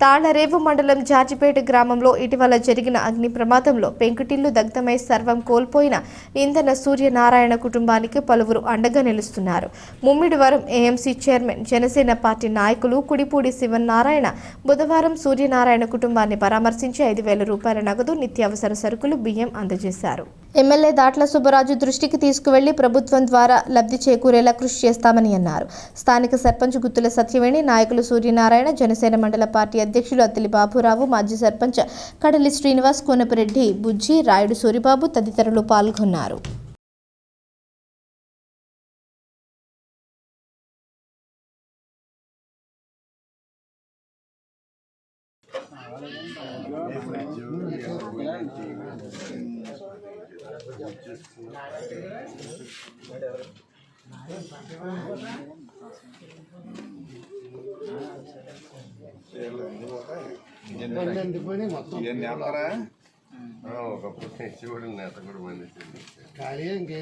తాళ్ళరేవు మండలం జార్జిపేట గ్రామంలో ఇటీవల జరిగిన అగ్ని ప్రమాదంలో పెంకుటిల్లు దగ్ధమై సర్వం కోల్పోయిన ఇంధన సూర్యనారాయణ కుటుంబానికి పలువురు అండగా నిలుస్తున్నారు. Mummidivaram AMC chairman Janasena party నాయకులు కుడిపూడి శివనారాయణ బుధవారం సూర్యనారాయణ కుటుంబాన్ని పరామర్శించి ఐదు వేల రూపాయల నగదు నిత్యావసర సరుకులు బియ్యం అందజేశారు. ఎమ్మెల్యే దాట్ల సుబ్బరాజు దృష్టికి తీసుకువెళ్ళి ప్రభుత్వం ద్వారా లబ్ధి చేకూరేలా కృషి చేస్తామని అన్నారు. స్థానిక సర్పంచ్ గుత్తుల సత్యవేణి నాయకులు సూర్యనారాయణ జనసేన మండల పార్టీ అధ్యక్షులు అత్తిలి బాబురావు మాజీ సర్పంచ్ కడలి శ్రీనివాస్ కోనపరెడ్డి బుజ్జి రాయుడు సూరిబాబు తదితరులు పాల్గొన్నారు. అమ్మరా ఒకప్పుడు శివుడు నేత కూడా మంది ఖాళీ ఇంకేం